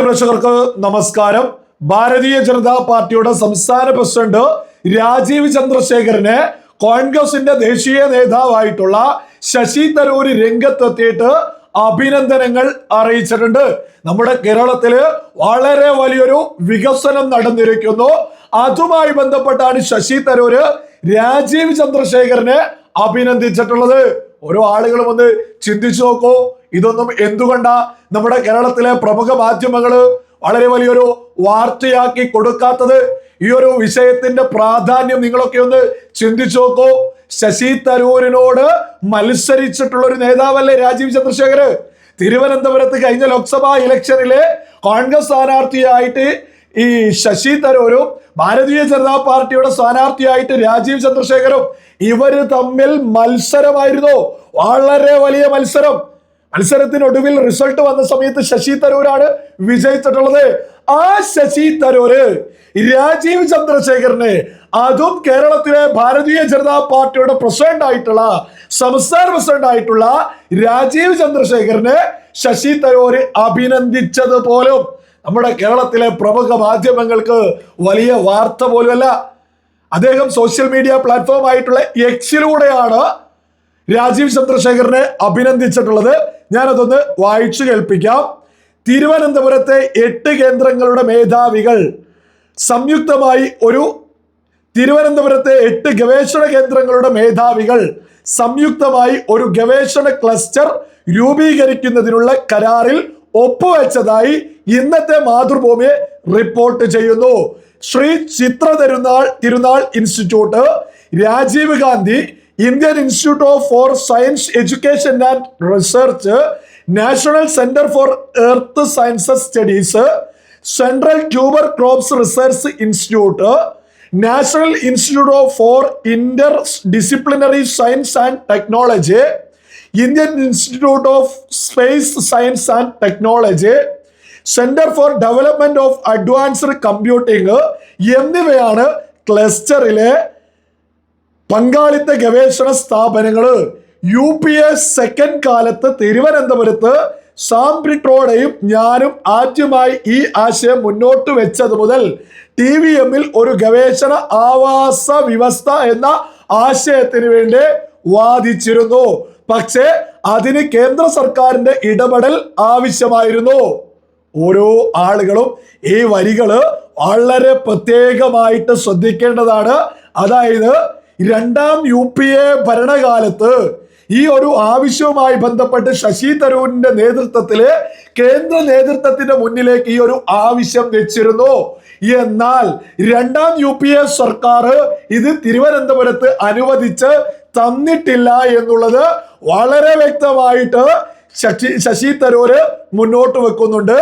പ്രേക്ഷകർക്ക് നമസ്കാരം. ഭാരതീയ ജനതാ പാർട്ടിയുടെ സംസ്ഥാന പ്രസിഡന്റ് രാജീവ് ചന്ദ്രശേഖരനെ കോൺഗ്രസിന്റെ ദേശീയ നേതാവായിട്ടുള്ള ശശി തരൂര് രംഗത്തെത്തിയിട്ട് അഭിനന്ദനങ്ങൾ അറിയിച്ചിട്ടുണ്ട്. നമ്മുടെ കേരളത്തിൽ വളരെ വലിയൊരു വികസനം നടന്നിരിക്കുന്നു. അതുമായി ബന്ധപ്പെട്ടാണ് ശശി തരൂര് രാജീവ് ചന്ദ്രശേഖരനെ അഭിനന്ദിച്ചിട്ടുള്ളത്. ഓരോ ആളുകളും ഒന്ന് ചിന്തിച്ചു നോക്കൂ. ഇതൊന്നും എന്തുകൊണ്ടാ നമ്മുടെ കേരളത്തിലെ പ്രമുഖ മാധ്യമങ്ങൾ വളരെ വലിയൊരു വാർത്തയാക്കി കൊടുക്കാത്തത്? ഈ ഒരു വിഷയത്തിന്റെ പ്രാധാന്യം നിങ്ങളൊക്കെ ഒന്ന് ചിന്തിച്ചു നോക്കൂ. ശശി തരൂരിനോട് മത്സരിച്ചിട്ടുള്ള ഒരു നേതാവല്ലേ രാജീവ് ചന്ദ്രശേഖര്? തിരുവനന്തപുരത്ത് കഴിഞ്ഞ ലോക്സഭാ ഇലക്ഷനിലെ കോൺഗ്രസ് സ്ഥാനാർത്ഥിയായിട്ട് ഈ ശശി തരൂരും ഭാരതീയ ജനതാ പാർട്ടിയുടെ സ്ഥാനാർത്ഥിയായിട്ട് രാജീവ് ചന്ദ്രശേഖരും ഇവർ തമ്മിൽ മത്സരമായിരുന്നു. വളരെ വലിയ മത്സരം. മത്സരത്തിനൊടുവിൽ റിസൾട്ട് വന്ന സമയത്ത് ശശി തരൂരാണ് വിജയിച്ചിട്ടുള്ളത്. ആ ശശി തരൂര് രാജീവ് ചന്ദ്രശേഖരനെ അതും കേരളത്തിലെ ഭാരതീയ ജനതാ പാർട്ടിയുടെ പ്രസിഡന്റ് ആയിട്ടുള്ള സംസ്ഥാന പ്രസിഡന്റ് ആയിട്ടുള്ള രാജീവ് ചന്ദ്രശേഖരനെ ശശി തരൂര് അഭിനന്ദിച്ചത് പോലും നമ്മുടെ കേരളത്തിലെ പ്രമുഖ മാധ്യമങ്ങൾക്ക് വലിയ വാർത്ത പോലുമല്ല. അദ്ദേഹം സോഷ്യൽ മീഡിയ പ്ലാറ്റ്ഫോം ആയിട്ടുള്ള എക്സിലൂടെയാണ് രാജീവ് ചന്ദ്രശേഖരനെ അഭിനന്ദിച്ചിട്ടുള്ളത്. ഞാനതൊന്ന് വായിച്ചു കേൾപ്പിക്കാം. തിരുവനന്തപുരത്തെ എട്ട് കേന്ദ്രങ്ങളുടെ മേധാവികൾ സംയുക്തമായി ഒരു തിരുവനന്തപുരത്തെ എട്ട് ഗവേഷണ കേന്ദ്രങ്ങളുടെ മേധാവികൾ സംയുക്തമായി ഒരു ഗവേഷണ ക്ലസ്റ്റർ രൂപീകരിക്കുന്നതിനുള്ള കരാറിൽ ഒപ്പുവെച്ചതായി ഇന്നത്തെ മാതൃഭൂമിയെ റിപ്പോർട്ട് ചെയ്യുന്നു. Shri Chitra Thirunal Thirunal institute Rajiv Gandhi Indian institute of for science education and research national centre for earth sciences studies central tuber crops research institute national institute of for interdisciplinary science and technology Indian institute of space science and technology centre for development of advanced computing എന്നിവയാണ് ക്ലസ്റ്ററിലെ പങ്കാളിത്ത ഗവേഷണ സ്ഥാപനങ്ങൾ U P A second കാലത്ത് തിരുവനന്തപുരത്ത് സാംബ്രിട്രോടെയും ഞാനും ആദ്യമായി ഈ ആശയം മുന്നോട്ട് വെച്ചത് മുതൽ ടി വി എമ്മിൽ ഒരു ഗവേഷണ ആവാസ വ്യവസ്ഥ എന്ന ആശയത്തിന് വേണ്ടി വാദിച്ചിരുന്നു. പക്ഷേ അതിന് കേന്ദ്ര സർക്കാരിന്റെ ഇടപെടൽ ആവശ്യമായിരുന്നു. ഓരോ ആളുകളും ഈ വരികൾ വളരെ പ്രത്യേകമായിട്ട് ശ്രദ്ധിക്കേണ്ടതാണ്. അതായത് രണ്ടാം യു പി എ ഭരണകാലത്ത് ഈ ഒരു ആവശ്യവുമായി ബന്ധപ്പെട്ട് ശശി തരൂരിന്റെ നേതൃത്വത്തിൽ കേന്ദ്ര നേതൃത്വത്തിന്റെ മുന്നിലേക്ക് ഈ ഒരു ആവശ്യം വെച്ചിരുന്നു. എന്നാൽ രണ്ടാം യു പി എ സർക്കാർ ഇത് തിരുവനന്തപുരത്ത് അനുവദിച്ച് തന്നിട്ടില്ല എന്നുള്ളത് വളരെ വ്യക്തമായിട്ട് ശശി ശശി തരൂര് മുന്നോട്ട് വെക്കുന്നുണ്ട്.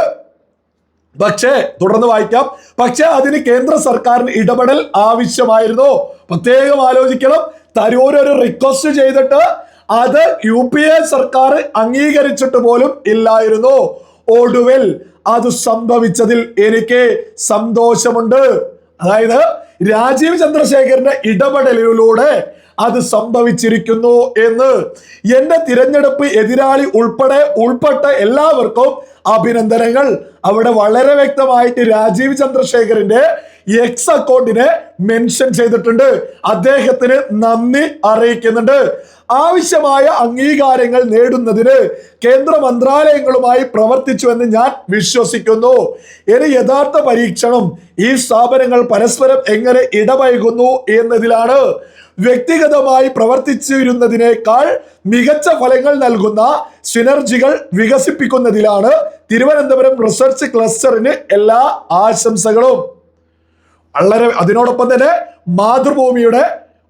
പക്ഷേ തുടർന്ന് വായിക്കാം. പക്ഷേ അതിന് കേന്ദ്ര സർക്കാരിന് ഇടപെടൽ ആവശ്യമായിരുന്നു. പ്രത്യേകം ആലോചിക്കണം. തരൂർ ഒരു റിക്വസ്റ്റ് ചെയ്തിട്ട് അത് യു പി എ സർക്കാർ അംഗീകരിച്ചിട്ട് പോലും ഇല്ലായിരുന്നു. ഒടുവിൽ അത് സംഭവിച്ചതിൽ എനിക്ക് സന്തോഷമുണ്ട്. അതായത് രാജീവ് ചന്ദ്രശേഖരന്റെ ഇടപെടലിലൂടെ അത് സംഭവിച്ചിരിക്കുന്നു എന്ന് എന്റെ തിരഞ്ഞെടുപ്പ് എതിരാളി ഉൾപ്പെടെ ഉൾപ്പെട്ട എല്ലാവർക്കും അഭിനന്ദനങ്ങൾ. അവിടെ വളരെ വ്യക്തമായിട്ട് രാജീവ് ചന്ദ്രശേഖരന്റെ എക്സ് അക്കൗണ്ടിനെ മെൻഷൻ ചെയ്തിട്ടുണ്ട്. അദ്ദേഹത്തിന് നന്ദി അറിയിക്കുന്നുണ്ട്. ആവശ്യമായ അംഗീകാരങ്ങൾ നേടുന്നതിന് കേന്ദ്ര മന്ത്രാലയങ്ങളുമായി പ്രവർത്തിച്ചുവെന്ന് ഞാൻ വിശ്വസിക്കുന്നു. ഇനി യഥാർത്ഥ പരീക്ഷണം ഈ സ്ഥാപനങ്ങൾ പരസ്പരം എങ്ങനെ ഇടപഴകുന്നു എന്നതിലാണ്. വ്യക്തിഗതമായി പ്രവർത്തിച്ചിരുന്നതിനേക്കാൾ മികച്ച ഫലങ്ങൾ നൽകുന്ന സിനർജികൾ വികസിപ്പിക്കുന്നതിലാണ് തിരുവനന്തപുരം റിസർച്ച് ക്ലസ്റ്ററിന് എല്ലാ ആശംസകളും. വളരെ അതിനോടൊപ്പം തന്നെ മാതൃഭൂമിയുടെ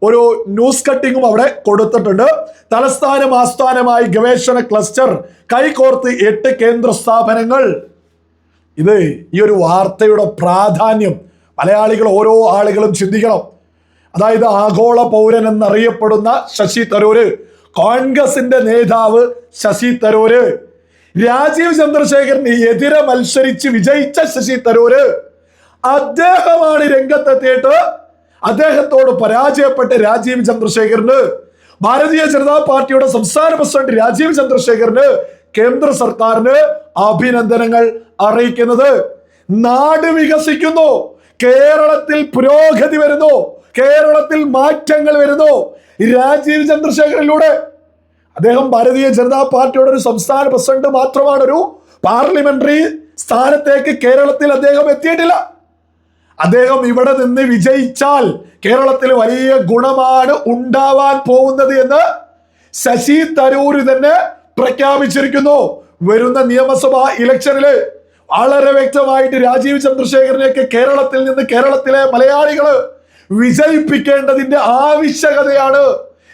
ഒരു ന്യൂസ് കട്ടിങ്ങും അവിടെ കൊടുത്തിട്ടുണ്ട്. തലസ്ഥാനം ആസ്ഥാനമായി ഗവേഷണ ക്ലസ്റ്റർ കൈകോർത്ത് എട്ട് കേന്ദ്ര സ്ഥാപനങ്ങൾ. ഇത് ഈ ഒരു വാർത്തയുടെ പ്രാധാന്യം മലയാളികൾ ഓരോ ആളുകളും ചിന്തിക്കണം. അതായത് ആഗോള പൗരൻ എന്നറിയപ്പെടുന്ന ശശി തരൂര് കോൺഗ്രസിന്റെ നേതാവ് ശശി തരൂര് രാജീവ് ചന്ദ്രശേഖരന് എതിരെ മത്സരിച്ച് വിജയിച്ച ശശി തരൂര്. അദ്ദേഹമാണ് രംഗത്തെത്തിയിട്ട് അദ്ദേഹത്തോട് പരാജയപ്പെട്ട രാജീവ് ചന്ദ്രശേഖരന് ഭാരതീയ ജനതാ പാർട്ടിയുടെ സംസ്ഥാന പ്രസിഡന്റ് രാജീവ് ചന്ദ്രശേഖരന് കേന്ദ്ര സർക്കാരിന് അഭിനന്ദനങ്ങൾ അറിയിക്കുന്നത്. നാട് വികസിക്കുന്നു കേരളത്തിൽ പുരോഗതി വരുന്നു കേരളത്തിൽ മാറ്റങ്ങൾ വരുന്നു. രാജീവ് ചന്ദ്രശേഖരനിലൂടെ അദ്ദേഹം ഭാരതീയ ജനതാ പാർട്ടിയുടെ ഒരു സംസ്ഥാന പ്രസിഡന്റ് മാത്രമാണ് ഒരു പാർലമെന്ററി സ്ഥാനത്തേക്ക് കേരളത്തിൽ അദ്ദേഹം എത്തിയിട്ടില്ല. അദ്ദേഹം ഇവിടെ നിന്ന് വിജയിച്ചാൽ കേരളത്തിൽ വലിയ ഗുണമാണ് ഉണ്ടാവാൻ പോകുന്നത് എന്ന് ശശി തരൂര് തന്നെ പ്രഖ്യാപിച്ചിരിക്കുന്നു. വരുന്ന നിയമസഭാ ഇലക്ഷനിൽ വളരെ വ്യക്തമായിട്ട് രാജീവ് ചന്ദ്രശേഖരനെയൊക്കെ കേരളത്തിൽ നിന്ന് കേരളത്തിലെ മലയാളികൾ വിജയിപ്പിക്കേണ്ടതിന്റെ ആവശ്യകതയാണ്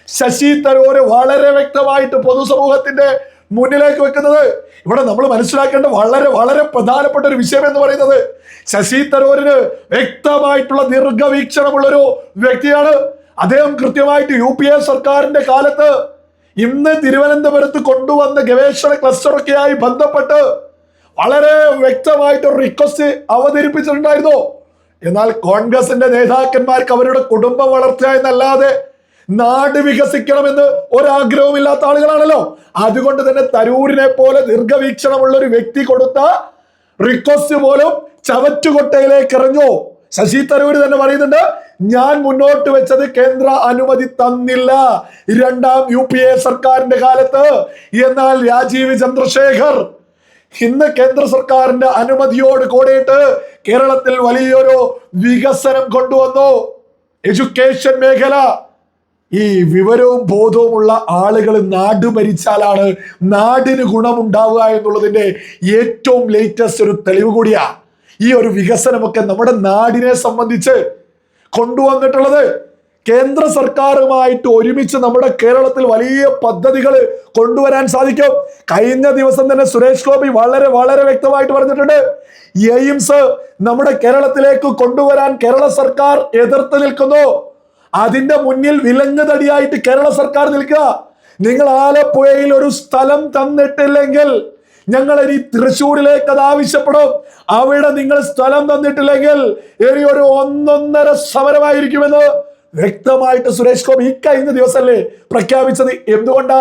ശശി തരൂര് വളരെ വ്യക്തമായിട്ട് പൊതുസമൂഹത്തിന്റെ മുന്നിലേക്ക് വെക്കുന്നത്. ഇവിടെ നമ്മൾ മനസ്സിലാക്കേണ്ട വളരെ വളരെ പ്രധാനപ്പെട്ട ഒരു വിഷയം എന്ന് പറയുന്നത് ശശി തരൂരിന് വ്യക്തമായിട്ടുള്ള ദീർഘവീക്ഷണമുള്ള ഒരു വ്യക്തിയാണ്. അദ്ദേഹം കൃത്യമായിട്ട് യു പി എ സർക്കാരിന്റെ കാലത്ത് ഇന്ന് തിരുവനന്തപുരത്ത് കൊണ്ടുവന്ന ഗവേഷണ ക്ലസ്റ്ററൊക്കെയായി ബന്ധപ്പെട്ട് വളരെ വ്യക്തമായിട്ട് റിക്വസ്റ്റ് അവതരിപ്പിച്ചിട്ടുണ്ടായിരുന്നു. എന്നാൽ കോൺഗ്രസിന്റെ നേതാക്കന്മാർക്ക് അവരുടെ കുടുംബ വളർച്ച എന്നല്ലാതെ നാട് വികസിക്കണമെന്ന് ഒരാഗ്രഹവും ഇല്ലാത്ത ആളുകളാണല്ലോ. അതുകൊണ്ട് തന്നെ തരൂരിനെ പോലെ ദീർഘവീക്ഷണമുള്ള ഒരു വ്യക്തി കൊടുത്ത റിക്വസ്റ്റ് പോലും ചവറ്റുകൊട്ടയിലേക്ക് എറിഞ്ഞു. ശശി തരൂർ തന്നെ പറയുന്നുണ്ട് ഞാൻ മുന്നോട്ട് വെച്ചത് കേന്ദ്ര അനുമതി തന്നില്ല. രണ്ടാം യു പി എ സർക്കാരിന്റെ കാലത്ത്. എന്നാൽ രാജീവ് ചന്ദ്രശേഖർ ഇന്ന് കേന്ദ്ര സർക്കാരിന്റെ അനുമതിയോട് കൂടിയിട്ട് കേരളത്തിൽ വലിയൊരു വികസനം കൊണ്ടുവന്നു. എഡ്യൂക്കേഷൻ മേഖല ഈ വിവരവും ബോധവുമുള്ള ആളുകൾ നാട് ഭരിച്ചാലാണ് നാടിന് ഗുണമുണ്ടാവുക എന്നുള്ളതിന്റെ ഏറ്റവും ലേറ്റസ്റ്റ് ഒരു തെളിവ് കൂടിയാ. ഈ ഒരു വികസനമൊക്കെ നമ്മുടെ നാടിനെ സംബന്ധിച്ച് കൊണ്ടുവന്നിട്ടുള്ളത് കേന്ദ്ര സർക്കാരുമായിട്ട് ഒരുമിച്ച് നമ്മുടെ കേരളത്തിൽ വലിയ പദ്ധതികൾ കൊണ്ടുവരാൻ സാധിക്കും. കഴിഞ്ഞ ദിവസം തന്നെ സുരേഷ് ഗോപി വളരെ വളരെ വ്യക്തമായിട്ട് പറഞ്ഞിട്ടുണ്ട്. എയിംസ് നമ്മുടെ കേരളത്തിലേക്ക് കൊണ്ടുവരാൻ കേരള സർക്കാർ എതിർത്ത് നിൽക്കുന്നു. അതിന്റെ മുന്നിൽ വിലങ്ങ് തടിയായിട്ട് കേരള സർക്കാർ നിൽക്കുക. നിങ്ങൾ ആലപ്പുഴയിൽ ഒരു സ്ഥലം തന്നിട്ടില്ലെങ്കിൽ ഞങ്ങൾ ഇനി തൃശ്ശൂരിലേക്ക് അത് ആവശ്യപ്പെടും. അവിടെ നിങ്ങൾ സ്ഥലം തന്നിട്ടില്ലെങ്കിൽ ഇനി ഒരു ഒന്നൊന്നര സമരമായിരിക്കുമെന്ന് വ്യക്തമായിട്ട് സുരേഷ് ഗോപി ഇക്കഴിഞ്ഞ ദിവസമല്ലേ പ്രഖ്യാപിച്ചത്. എന്തുകൊണ്ടാ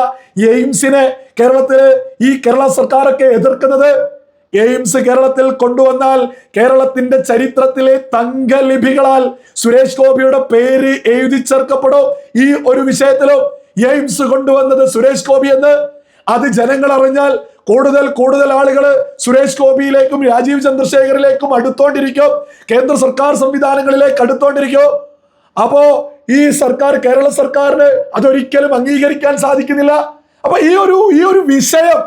എയിംസിനെ കേരളത്തിലെ ഈ കേരള സർക്കാരൊക്കെ എതിർക്കുന്നത്? എയിംസ് കേരളത്തിൽ കൊണ്ടുവന്നാൽ കേരളത്തിന്റെ ചരിത്രത്തിലെ തങ്കലിപികളാൽ സുരേഷ് ഗോപിയുടെ പേര് എഴുതി ചേർക്കപ്പെടും. ഈ ഒരു വിഷയത്തിലും എയിംസ് കൊണ്ടുവന്നത് സുരേഷ് ഗോപി എന്ന്. അത് ജനങ്ങൾ അറിഞ്ഞാൽ കൂടുതൽ കൂടുതൽ ആളുകൾ സുരേഷ് ഗോപിയിലേക്കും രാജീവ് ചന്ദ്രശേഖറിലേക്കും അടുത്തോണ്ടിരിക്കും. കേന്ദ്ര സർക്കാർ സംവിധാനങ്ങളിലേക്ക് അടുത്തോണ്ടിരിക്കും. അപ്പോ ഈ സർക്കാർ കേരള സർക്കാരിന് അതൊരിക്കലും അംഗീകരിക്കാൻ സാധിക്കുന്നില്ല. അപ്പൊ ഈ ഒരു ഈ ഒരു വിഷയം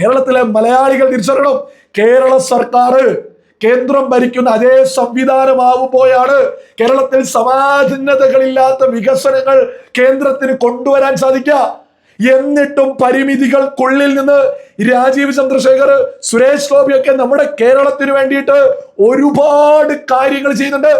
കേരളത്തിലെ മലയാളികൾ തിരിച്ചറിയണം. കേരള സർക്കാർ കേന്ദ്രം ഭരിക്കുന്ന അതേ സംവിധാനമാവുമ്പോഴാണ് കേരളത്തിൽ സമാധീനതകളില്ലാത്ത വികസനങ്ങൾ കേന്ദ്രത്തിന് കൊണ്ടുവരാൻ സാധിക്കുക. എന്നിട്ടും പരിമിതികൾക്കുള്ളിൽ നിന്ന് രാജീവ് ചന്ദ്രശേഖർ സുരേഷ് ഗോപിയൊക്കെ നമ്മുടെ കേരളത്തിന് വേണ്ടിയിട്ട് ഒരുപാട് കാര്യങ്ങൾ ചെയ്യുന്നുണ്ട്.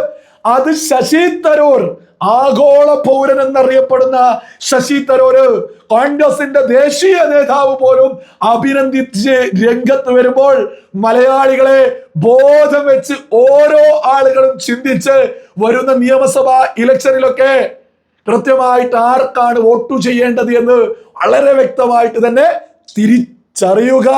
അത് ശശി തരൂർ ആഗോള പൗരൻ എന്നറിയപ്പെടുന്ന ശശി തരൂര് കോൺഗ്രസിന്റെ ദേശീയ നേതാവ് പോലും അഭിനന്ദിച്ച് രംഗത്ത് വരുമ്പോൾ മലയാളികളെ ബോധം വെച്ച് ഓരോ ആളുകളും ചിന്തിച്ച് വരുന്ന നിയമസഭാ ഇലക്ഷനിലൊക്കെ കൃത്യമായിട്ട് ആർക്കാണ് വോട്ടു ചെയ്യേണ്ടത് എന്ന് വളരെ വ്യക്തമായിട്ട് തന്നെ തിരിച്ചറിയുക.